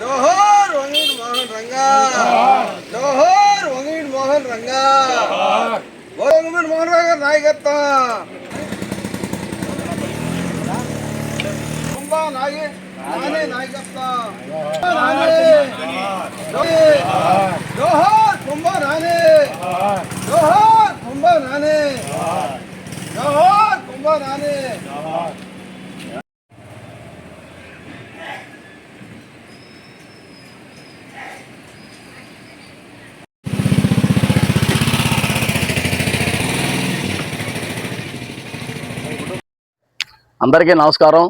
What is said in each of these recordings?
జోహోర్ వంగీడు మోహన్ రంగా జోహోర్ వంగీడు మోహన్ రంగా వంగీడు మోహన్ రంగా నాయకత్వం నాయకత్వం అందరికీ నమస్కారం.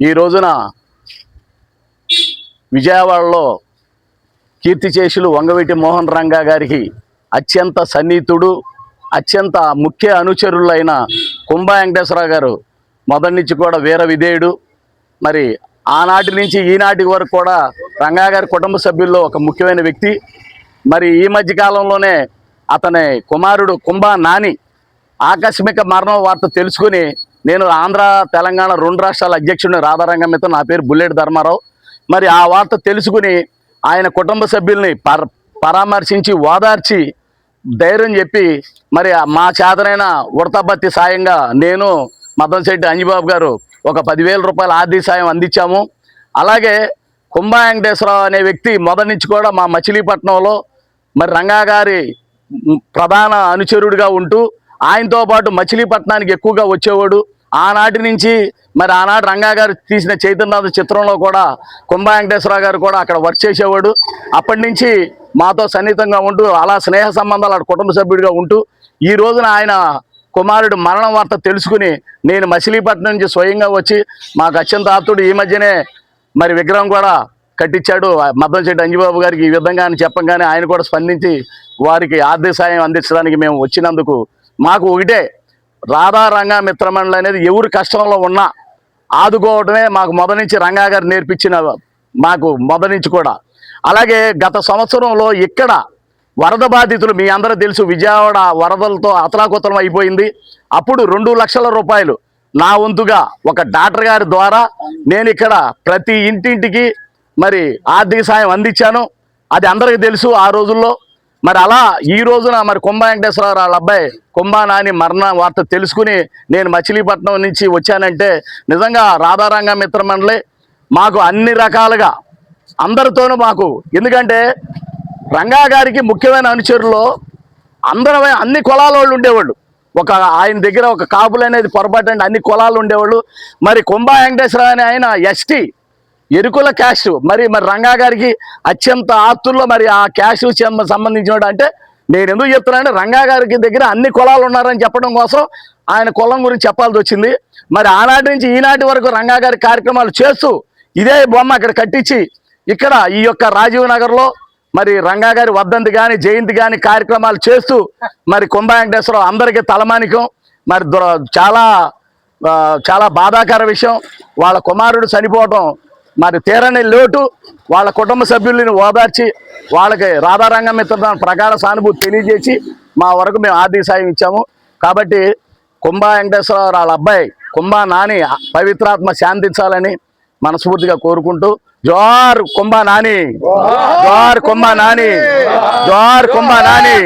ఈ రోజున విజయవాడలో కీర్తిశేషులు వంగవీటి మోహన్ రంగా గారికి అత్యంత సన్నిహితుడు అత్యంత ముఖ్య అనుచరులైన కుంభ వెంకటేశ్వరరావు గారు మొదటి నుంచి కూడా వీర విధేయుడు. మరి ఆనాటి నుంచి ఈనాటి వరకు కూడా రంగా గారి కుటుంబ సభ్యుల్లో ఒక ముఖ్యమైన వ్యక్తి. మరి ఈ మధ్య కాలంలోనే అతని కుమారుడు కుంభ నాని ఆకస్మిక మరణం వార్త తెలుసుకుని నేను ఆంధ్ర తెలంగాణ రెండు రాష్ట్రాల అధ్యక్షుడిని రాధారంగమితో నా పేరు బుల్లెట్ ధర్మారావు. మరి ఆ వార్త తెలుసుకుని ఆయన కుటుంబ సభ్యుల్ని పర పరామర్శించి ఓదార్చి ధైర్యం చెప్పి మరి మా చేతనైన ఉడతబత్తి సాయంగా నేను మదన్శెట్టి అంజిబాబు గారు ఒక పదివేల రూపాయల ఆర్థిక సాయం అందించాము. అలాగే కుంభ వెంకటేశ్వరరావు అనే వ్యక్తి మొదటి నుంచి కూడా మా మచిలీపట్నంలో మరి రంగా గారి ప్రధాన అనుచరుడిగా ఉంటూ ఆయనతో పాటు మచిలీపట్నానికి ఎక్కువగా వచ్చేవాడు. ఆనాటి నుంచి మరి ఆనాడు రంగా గారు తీసిన చైతన్యనాథ చిత్రంలో కూడా కుంభ వెంకటేశ్వరరావు గారు కూడా అక్కడ వర్క్ చేసేవాడు. అప్పటి నుంచి మాతో సన్నిహితంగా ఉంటూ అలా స్నేహ సంబంధాలు అటు కుటుంబ సభ్యుడిగా ఉంటూ ఈ రోజున ఆయన కుమారుడు మరణం వార్త తెలుసుకుని నేను మచిలీపట్నం నుంచి స్వయంగా వచ్చి మాకు అత్యంత ఆప్తుడు. ఈ మధ్యనే మరి విగ్రహం కూడా కట్టించాడు మద్దంశెట్టి అంజబాబు గారికి. ఈ విధంగా అని చెప్పంగానే ఆయన కూడా స్పందించి వారికి ఆర్థిక సాయం అందించడానికి మేము వచ్చినందుకు మాకు ఒకటే రాధా రంగా మిత్రమండలి అనేది ఎవరు కష్టంలో ఉన్నా ఆదుకోవడమే మాకు మొదటి నుంచి రంగా గారు నేర్పించిన మాకు మొదటి నుంచి కూడా. అలాగే గత సంవత్సరంలో ఇక్కడ వరద బాధితులు మీ అందరూ తెలుసు విజయవాడ వరదలతో అతలాకుతలం అయిపోయింది. అప్పుడు రెండు లక్షల రూపాయలు నా వంతుగా ఒక డాక్టర్ గారి ద్వారా నేను ఇక్కడ ప్రతి ఇంటింటికి మరి ఆర్థిక సాయం అందించాను. అది అందరికీ తెలుసు ఆ రోజుల్లో. మరి అలా ఈ రోజున మరి కుంభ వెంకటేశ్వరరావు వాళ్ళ అబ్బాయి కుంభ నాని మరణ వార్త తెలుసుకుని నేను మచిలీపట్నం నుంచి వచ్చానంటే నిజంగా రాధారంగ మిత్ర మండలి మాకు అన్ని రకాలుగా అందరితోనూ మాకు ఎందుకంటే రంగా గారికి ముఖ్యమైన అనుచరుల్లో అందరూ అన్ని కులాల వాళ్ళు ఉండేవాళ్ళు. ఒక ఆయన దగ్గర ఒక కాపులు అనేది పొరపాటు అండి అన్ని కులాలు ఉండేవాళ్ళు. మరి కుంభ వెంకటేశ్వర అని ఆయన ఎస్టీ ఎరుకుల క్యాష్. మరి మరి రంగా గారికి అత్యంత ఆస్తుల్లో మరి ఆ క్యాష్ సంబంధించిన అంటే నేను ఎందుకు చెప్తున్నానంటే రంగా గారికి దగ్గర అన్ని కులాలు ఉన్నారని చెప్పడం కోసం ఆయన కులం గురించి చెప్పాల్సి వచ్చింది. మరి ఆనాటి నుంచి ఈనాటి వరకు రంగా గారి కార్యక్రమాలు చేస్తూ ఇదే బొమ్మ అక్కడ కట్టించి ఇక్కడ ఈ యొక్క రాజీవ్ నగర్లో మరి రంగా గారి వర్ధంతి కానీ జయంతి కానీ కార్యక్రమాలు చేస్తూ మరి కుంభ వెంకటేశ్వరరావు అందరికీ తలమానికం. మరి దుర- చాలా చాలా బాధాకర విషయం. వాళ్ళ కుమారుడు చనిపోవటం మరి తీరని లోటు వాళ్ళ కుటుంబ సభ్యులను ఓదార్చి వాళ్ళకి రాధారంగం మిత్ర ప్రగాఢ సానుభూతి తెలియజేసి మా వరకు మేము ఆర్థిక సాయం ఇచ్చాము. కాబట్టి కుంభా వెంకటేశ్వరరావు వాళ్ళ అబ్బాయి కుంభా నాని పవిత్రాత్మ శాంతించాలని మనస్ఫూర్తిగా కోరుకుంటూ జోహార్ కుంభా నాని జోహార్ కుంభా నాని జోహార్ కుంభా నాని.